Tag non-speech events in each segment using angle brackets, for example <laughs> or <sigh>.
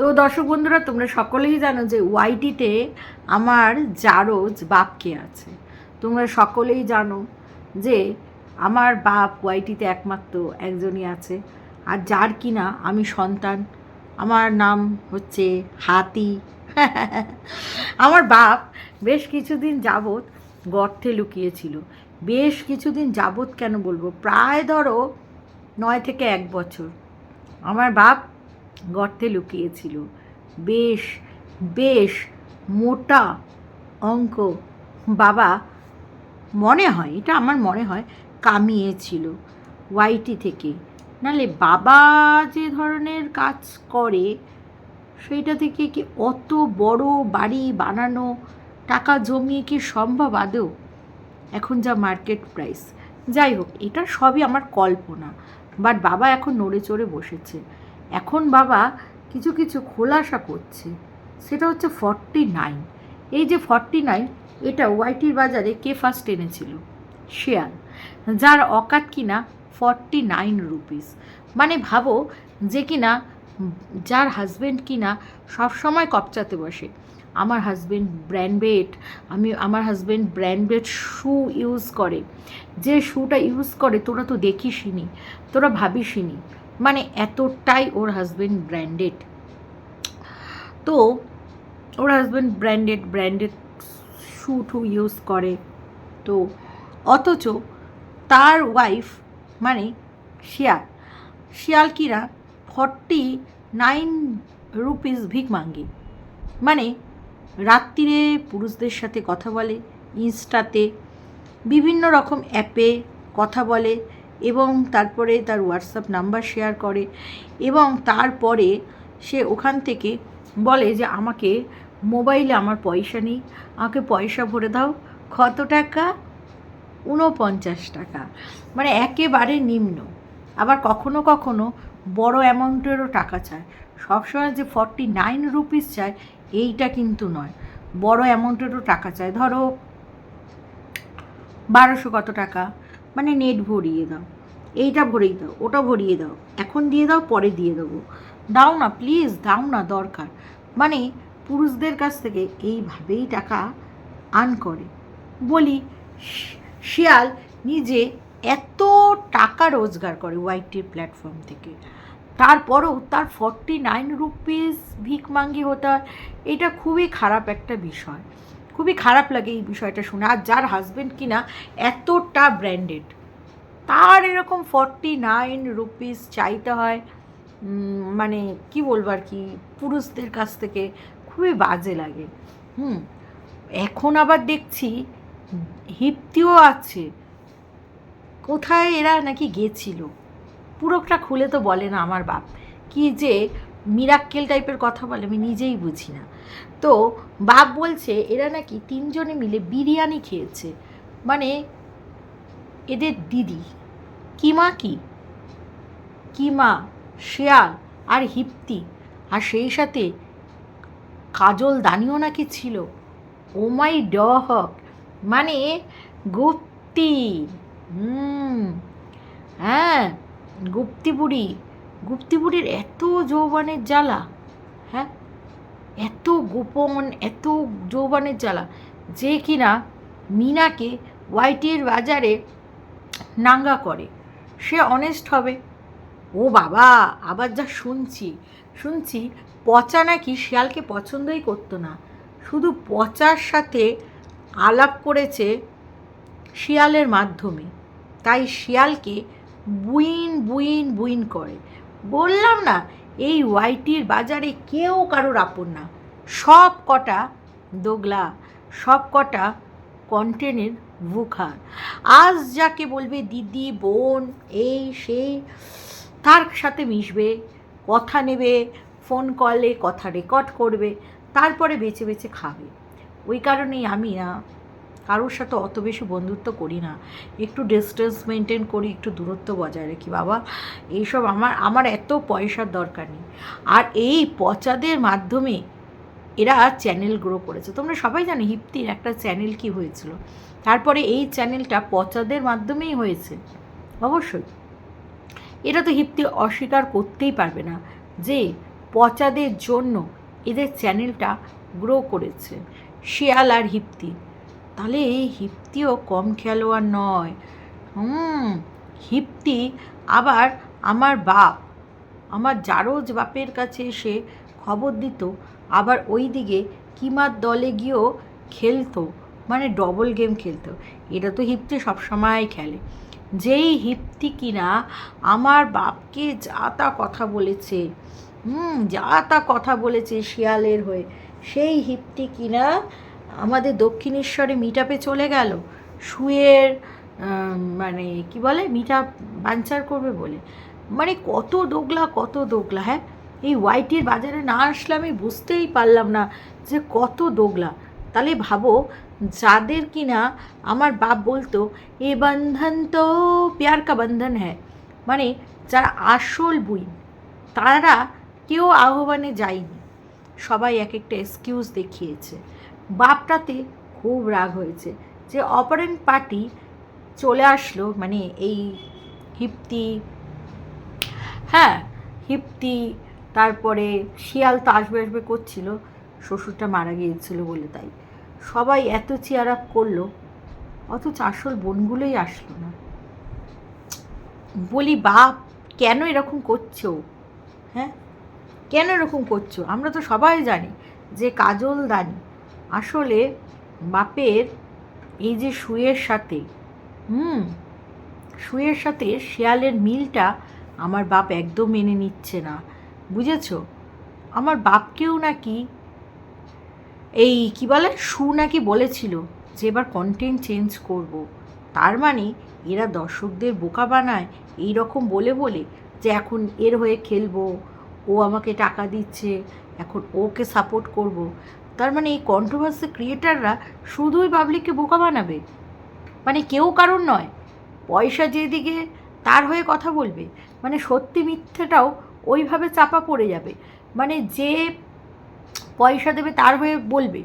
তো দর্শক বন্ধুরা, তোমরা সকলেই জানো যে ওয়াইটিতে আমার জারজ বাপকে আছে। তোমরা সকলেই জানো যে আমার বাপ ওয়াইটিতে একমাত্র একজনই আছে আর যার কিনা আমি সন্তান। আমার নাম হচ্ছে হাতি। <laughs> আমার বাপ বেশ কিছুদিন যাবৎ গর্তে লুকিয়েছিল। বেশ কিছুদিন যাবৎ কেন বলব? প্রায় ধরো নয় থেকে এক বছর। আমার বাপ গর্তে লুকিয়েছিল। বেশ বেশ মোটা অঙ্ক। বাবা, মনে হয়, এটা আমার মনে হয়, কামিয়েছিল ওয়াইটি থেকে। নালে বাবা যে ধরনের কাজ করে, সেইটা থেকে কি অত বড় বাড়ি বানানো, টাকা জমিয়ে কি সম্ভব আদৌ? এখন যা মার্কেট প্রাইস যাই হোক, এটা সবই আমার কল্পনা। বাট বাবা এখন নড়ে চড়ে বসেছে। এখন বাবা কিছু কিছু খোলাসা করছে। সেটা হচ্ছে ফর্টি নাইন এই যে ফর্টি নাইন এটা ওয়াইটির বাজারে কে ফার্স্ট এনেছিল? শেয়াল যার অকাত কিনা ফর্টি নাইন রুপিস মানে ভাবো যে কিনা যার হাজব্যান্ড কিনা সবসময় কপচাতে বসে। আমার হাজব্যান্ড ব্র্যান্ডেড আমি, আমার হাজব্যান্ড ব্র্যান্ডেড শু ইউজ করে। যে শ্যুটা ইউজ করে, তোরা তো দেখিসনি তোরা ভাবিসনি মানে এতটাই ওর হাজব্যান্ড ব্র্যান্ডেড তো ওর husband branded branded shoe to use করে। তো অথচ তার ওয়াইফ মানে শিয়াল। শিয়াল কিনা ফর্টি নাইন রুপিস ভিক মাঙ্গে। মানে রাত্রিরে পুরুষদের সাথে কথা বলে, ইনস্টাতে বিভিন্ন রকম অ্যাপে কথা বলে এবং তারপরে তার হোয়াটসঅ্যাপ নাম্বার শেয়ার করে এবং তারপরে সে ওখান থেকে বলে যে, আমাকে মোবাইলে আমার পয়সা নেই, আমাকে পয়সা ভরে দাও। কত টাকা? ঊনপঞ্চাশ টাকা। মানে একেবারে নিম্ন। আবার কখনো কখনো বড় অ্যামাউন্টেরও টাকা চায়। সবসময় যে ফর্টি নাইন রুপিস চায়, এইটা কিন্তু নয়। বড় অ্যামাউন্টেরও টাকা চায়। ধরো বারোশো কত টাকা? মানে নেট ভরিয়ে দাও। এইটা ভরিয়ে দাও, ওটা ভরিয়ে দাও। এখন দিয়ে দাও, পরে দিয়ে দেবো। দাও না প্লিজ দাও না, দরকার। মানে পুরুষদের কাছ থেকে এইভাবেই টাকা আর্ন করে। বলি, শিয়াল নিজে এত টাকা রোজগার করে ওয়াইটির প্ল্যাটফর্ম থেকে। তারপরেও তার ফর্টি নাইন রুপিস ভিক মাঙ্গি হতে হয় এটা খুবই খারাপ একটা বিষয়। খুবই খারাপ লাগে এই বিষয়টা শুনে। আর যার হাজব্যান্ড কিনা এতটা ব্র্যান্ডেড তার এরকম ফর্টি নাইন রুপিস চাইতে হয় মানে কি বলব আর কি, পুরুষদের কাছ থেকে খুবই বাজে লাগে। হুম, এখন আবার দেখছি হিপ্তিও আছে। কোথায় এরা নাকি গেছিল? পুরোটা খুলে তো বলে না আমার বাপ। কি যে মিরাক্কেল টাইপের কথা বলে, আমি নিজেই বুঝি না। তো বাপ বলছে, এরা নাকি তিনজনে মিলে বিরিয়ানি খেয়েছে। মানে এদের দিদি, কিমা কি? কিমা, শেয়াল আর হিপ্তি আর সেই সাথে কাজল দানিও নাকি ছিল। ও মাই ডহক মানে গুপ্তি। হুম হ্যাঁ গুপ্তি বুড়ি। গুপ্তি বুড়ির এত যৌবনের জ্বালা হ্যাঁ? এত গোপন, এত যৌবনের জ্বালা যে কিনা মিনাকে ওয়াইটির বাজারে নাঙ্গা করে। সে অনেস্ট হবে। ও বাবা, আবার যা শুনছি। শুনছি পচা নাকি শিয়ালকে পছন্দই করতো না। শুধু পচার সাথে আলাপ করেছে শিয়ালের মাধ্যমে। তাই শিয়ালকে বুইন বুইন বুইন করে। বললাম না, এই ওয়াইটির বাজারে কেউ কারোর আপন না। সব কটা দোগলা, সব কটা কন্টেনের ভুখার আজ যাকে বলবে দিদি, বোন, এই সেই তার সাথে মিশবে, কথা নেবে, ফোন কলে কথা রেকর্ড করবে, তারপরে বেছে বেছে খাবে। ওই কারণেই আমি না কারোর সাথে অত বেশি বন্ধুত্ব করি না। একটু ডিস্টেন্স মেনটেন করি, একটু দূরত্ব বজায় রাখি। বাবা, এইসব আমার আমার এত পয়সার দরকার নেই। আর এই পচাদের মাধ্যমে এরা চ্যানেল গ্রো করেছে। তোমরা সবাই জানো হিপ্তির একটা চ্যানেল কি হয়েছিল। তারপরে এই চ্যানেলটা পচাদের মাধ্যমেই হয়েছে। অবশ্যই। এটা তো হিপ্তি অস্বীকার করতেই পারবে না যে পচাদের জন্য এদের চ্যানেলটা গ্রো করেছে। শিয়াল আর হিপ্তি। তাহলে এই হিপ্তিও কম খেলোয়াড় নয়। হুম, হিপ্তি আবার আমার বাপ। আমার জারজ বাপের কাছে এসে খবর দিত, আবার ওই দিকে কিমার দলে গিয়েও খেলতো মানে ডবল গেম খেলতো। এটা তো হিপ্তি সবসময় খেলে। যেই হিপ্তি কিনা আমার বাপকে যা তা কথা বলেছে, হুম, যা তা কথা বলেছে শিয়ালের হয়ে, সেই হিপ্তি কিনা আমাদের দক্ষিণেশ্বরে মিট চলে গেল। শুয়ের মানে কি বলে? মিট বাঞ্চার করবে বলে। মানে কত দোগলা কত দোগলা হ্যাঁ? এই ওয়াইটির বাজারে না আসলে আমি বুঝতেই পারলাম না যে কত দোগলা। তাহলে ভাবো, যাদের কিনা আমার বাপ বলতো, এ বন্ধন তো প্যার কা বন্ধন হ্যাঁ মানে যারা আসল বুই তারা কেউ আহ্বানে যায়নি। সবাই এক একটা এক্সকিউজ দেখিয়েছে। বাপটাতে খুব রাগ হয়েছে যে অপারেন্ট পার্টি চলে আসলো মানে এই হিপ্তি হ্যাঁ হিপ্তি, তারপরে শিয়াল তো আসবে আসবে করছিল, শ্বশুরটা মারা গিয়েছিল বলে তাই। সবাই এত চেয়ার আপ করল, অথচ আসল বোনগুলোই আসলো না। বলি, বাপ, কেন এরকম করছ? হ্যাঁ কেন এরকম করছ? আমরা তো সবাই জানি যে কাজল দানি আসলে বাপের এই যে শুয়ের সাথে, হুম শুয়ের সাথে শিয়ালের মিলটা আমার বাপ একদম মেনে নিচ্ছে না, বুঝেছ আমার বাপকেও নাকি এই কি বলে শু নাকি বলেছিল যে এবার কন্টেন্ট চেঞ্জ করব। তার মানে এরা দর্শকদের বোকা বানায় এই রকম বলে বলে যে এখন এর হয়ে খেলব, ও আমাকে টাকা দিচ্ছে, এখন ওকে সাপোর্ট করব। তার মানে এই কন্ট্রোভার্সি ক্রিয়েটাররা শুধুই পাবলিককে বোকা বানাবে? মানে কেউ কারণ নয়। পয়সা যেদিকে তার হয়ে কথা বলবে মানে সত্যি মিথ্যেটাও ওইভাবে চাপা পড়ে যাবে। মানে যে পয়সা দেবে তার হয়ে বলবে,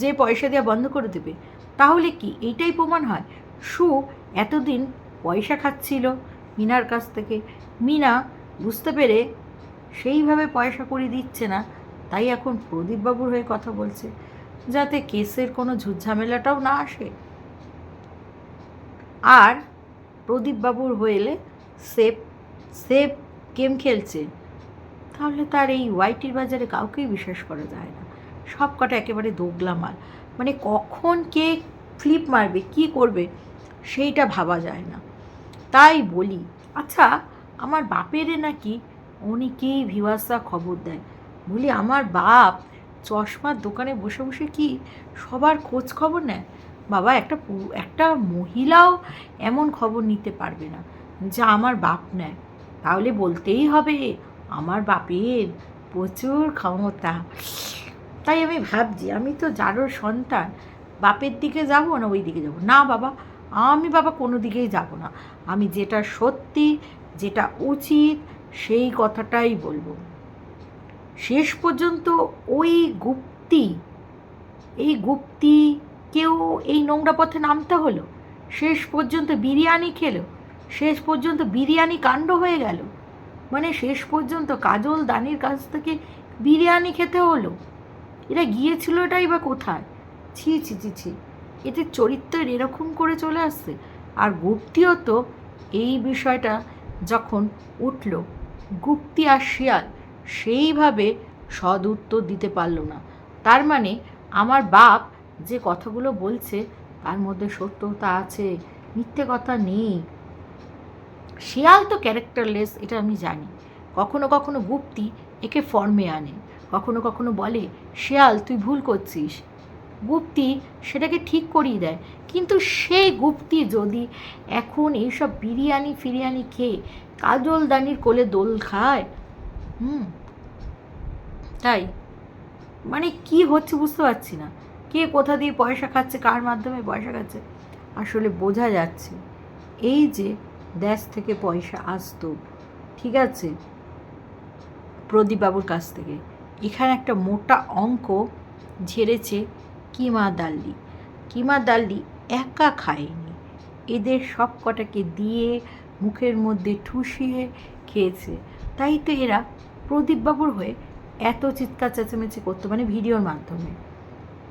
যে পয়সা দেওয়া বন্ধ করে দেবে। তাহলে কি এইটাই প্রমাণ হয়? সু এতদিন পয়সা খাচ্ছিল মিনার কাছ থেকে। মিনা বুঝতে পেরে সেইভাবে পয়সা করে দিচ্ছে না। তাই এখন প্রদীপবাবুর হয়ে কথা বলছে, যাতে কেসের কোনো ঝুটঝামেলাটাও না আসে। আর প্রদীপবাবুর হয়েলে সেফ সেফ গেম খেলছে। তাহলে তার এই ওয়াইটির বাজারে কাউকেই বিশ্বাস করা যায় না। সব কটা একেবারে দোগলা মাল। মানে কখন কে ফ্লিপ মারবে, কি করবে, সেইটা ভাবা যায় না। তাই বলি আচ্ছা আমার বাপেরে নাকি অনেকেই ভিওয়াসা খবর দেয়। বলি, আমার বাপ চশমার দোকানে বসে বসে কি সবার খোঁজ খবর নেয়? বাবা, একটা একটা মহিলাও এমন খবর নিতে পারবে না যা আমার বাপ নেয়। তাহলে বলতেই হবে, আমার বাপের প্রচুর ক্ষমতা। তাই আমি ভাবছি, আমি তো যারোর সন্তান, বাপের দিকে যাব না ওই দিকে যাব? না বাবা, আমি বাবা কোনো দিকেই যাব না। আমি যেটা সত্যি, যেটা উচিত, সেই কথাটাই বলব। শেষ পর্যন্ত ওই গুপ্তি, এই গুপ্তি কেউ এই নোংরা পথে নামতে হলো। শেষ পর্যন্ত বিরিয়ানি খেলো। শেষ পর্যন্ত বিরিয়ানি কাণ্ড হয়ে গেল। মানে শেষ পর্যন্ত কাজল দানির কাছ থেকে বিরিয়ানি খেতে হলো। এরা গিয়েছিল এটাই বা কোথায়? ছি ছি ছি ছি। এদের চরিত্রের এরকম করে চলে আসছে। আর গুপ্তিও তো এই বিষয়টা যখন উঠল, গুপ্তি আর শিয়াল সেইভাবে সদ উত্তর দিতে পারল না। তার মানে আমার বাপ যে কথাগুলো বলছে, তার মধ্যে সত্যতা আছে, মিথ্যে কথা নেই। শিয়াল তো ক্যারেক্টারলেস, এটা আমি জানি। কখনো কখনো গুপ্তি একে ফর্মে আনে, কখনো কখনো বলে, শিয়াল, তুই ভুল করছিস। গুপ্তি সেটাকে ঠিক করিয়ে দেয়। কিন্তু সেই গুপ্তি যদি এখন এইসব বিরিয়ানি ফিরিয়ানি খেয়ে কাজল দানির কোলে দোল খায় হুম। তাই? মানে কি হচ্ছে বুঝতে পারছি না। কে কোথা দিয়ে পয়সা খাচ্ছে, কার মাধ্যমে পয়সা খাচ্ছে, আসলে বোঝা যাচ্ছে। এই যে দেশ থেকে পয়সা আসতো, ঠিক আছে? প্রদীপবাবুর কাছ থেকে। এখানে একটা মোটা অঙ্ক ঝেড়েছে কিমা দাল্লি। কিমা দাল্লি একা খায়নি। এদের সব কটাকে দিয়ে মুখের মধ্যে ঠুসিয়ে খেয়েছে। তাই তো এরা প্রদীপবাবুর হয়ে এত চিৎকার চেঁচামেচি করতো মানে ভিডিওর মাধ্যমে।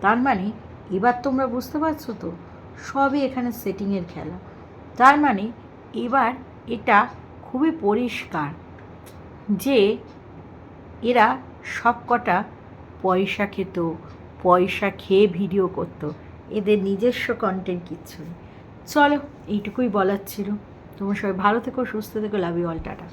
তার মানে এবার তোমরা বুঝতে পারছ তো, সবই এখানে সেটিংয়ের খেলা। তার মানে এবার এটা খুবই পরিষ্কার যে এরা সব কটা পয়সা খেত, পয়সা খেয়ে ভিডিও করতো, এদের নিজস্ব কন্টেন্ট কিচ্ছু নেই। চলো, এইটুকুই বলার ছিল। তোমার সবাই ভালো থেকো, সুস্থ থেকো লাভ ইউ অল টাটা।